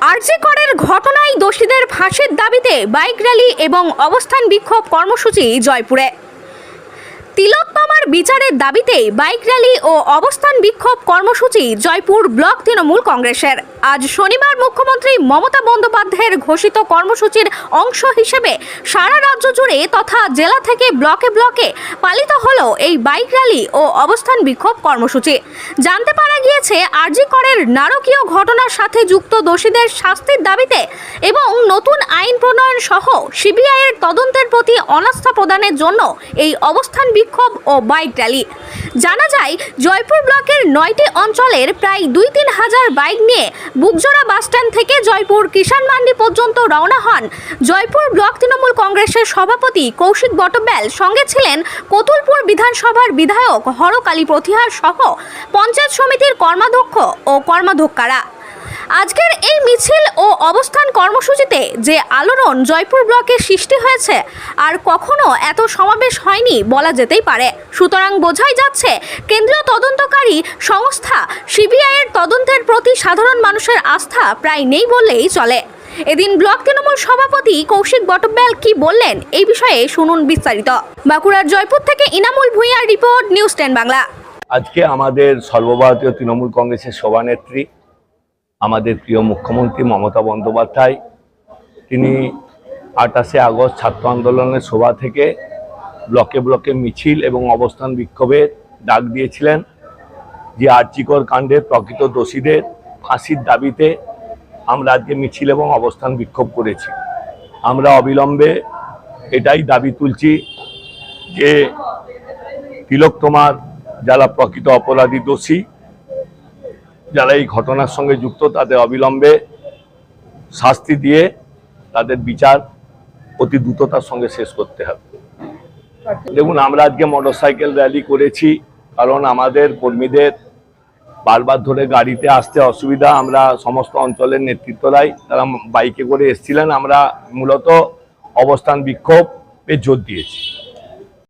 আরজি করের ঘটনায় দোষীদের ফাঁসির দাবিতে বাইক র্যালি এবং অবস্থান বিক্ষোভ কর্মসূচি জয়পুরে। তিলোত্তমার বিচারের দাবিতে বাইক র্যালি ও অবস্থান বিক্ষোভ কর্মসূচি জয়পুর ব্লক তৃণমূল কংগ্রেসের। আজ শনিবার মুখ্যমন্ত্রী মমতা বন্দ্যোপাধ্যায়ের ঘোষিত কর্মসূচির অংশ হিসেবে সারা রাজ্য জুড়ে তথা জেলা থেকে ব্লকে ব্লকে পালিত হল এই বাইক র্যালি ও অবস্থান বিক্ষোভ কর্মসূচি। জানতে পারা গিয়েছে, আরজি করের নারকীয় ঘটনার সাথে যুক্ত দোষীদের শাস্তির দাবিতে এবং নতুন আইন প্রণয়ন সহ সিবিআইয়ের তদন্তের প্রতি অনাস্থা প্রদানের জন্য এই অবস্থান বিক্ষোভ ও বাইক র্যালি। জানা যায়, জয়পুর ব্লকের নয়টি অঞ্চলের প্রায় দুই তিন হাজার বাইক নিয়ে বুকজোড়া বাসস্ট্যান্ড থেকে জয়পুর কিষাণ মান্ডি পর্যন্ত রওনা হন। জয়পুর ব্লক তৃণমূল কংগ্রেসের সভাপতি কৌশিক বটব্যাল সঙ্গে ছিলেন কতুলপুর বিধানসভার বিধায়ক হরকালী প্রতিহার সহ পঞ্চায়েত সমিতির কর্মাধ্যক্ষ ও কর্মাধ্যক্ষারা। আজকের এই মিছিল ও অবস্থান কর্মসূচিতে যে আলোড়ন জয়পুর ব্লকে সৃষ্টি হয়েছে, আর কখনো এত সমাবেশ হয়নি বলা যেতেই পারে। সুতরাং বোঝাই যাচ্ছে, কেন্দ্রীয় তদন্তকারী সংস্থা সিবিআইয়ের তদন্তের প্রতি সাধারণ মানুষের আস্থা প্রায় নেই বললেই চলে। এদিন ব্লক তৃণমূল সভাপতি কৌশিক বটব্যাল কি বললেন, এই বিষয়ে শুনুন বিস্তারিত। বাঁকুড়ার জয়পুর থেকে ইনামুল ভূঁইয়ার রিপোর্ট, নিউজ টেন বাংলা। আজকে আমাদের সর্বভারতীয় তৃণমূল কংগ্রেসের সভানেত্রী আমাদের প্রিয় মুখ্যমন্ত্রী মমতা বন্দ্যোপাধ্যায়, তিনি আঠাশে আগস্ট ছাত্র আন্দোলনের সভা থেকে ব্লকে ব্লকে মিছিল এবং অবস্থান বিক্ষোভের ডাক দিয়েছিলেন যে আর্চিকর কাণ্ডের প্রকৃত দোষীদের ফাঁসির দাবিতে আমরা আজকে মিছিল এবং অবস্থান বিক্ষোভ করেছি। আমরা অবিলম্বে এটাই দাবি তুলছি যে তিলক তোমার যারা প্রকৃত অপরাধী দোষী যারা এই ঘটনার সঙ্গে যুক্ত, তাদের অবিলম্বে শাস্তি দিয়ে তাদের বিচার অতি দ্রুততার সঙ্গে শেষ করতে হবে। দেখুন, আমরা আজকে মোটরসাইকেল র্যালি করেছি, কারণ আমাদের কর্মীদের বারবার ধরে গাড়িতে আসতে অসুবিধা। আমরা সমস্ত অঞ্চলের নেতৃত্বরাই তারা বাইকে করে এসেছিলেন। আমরা মূলত অবস্থান বিক্ষোভে জোর দিয়েছি।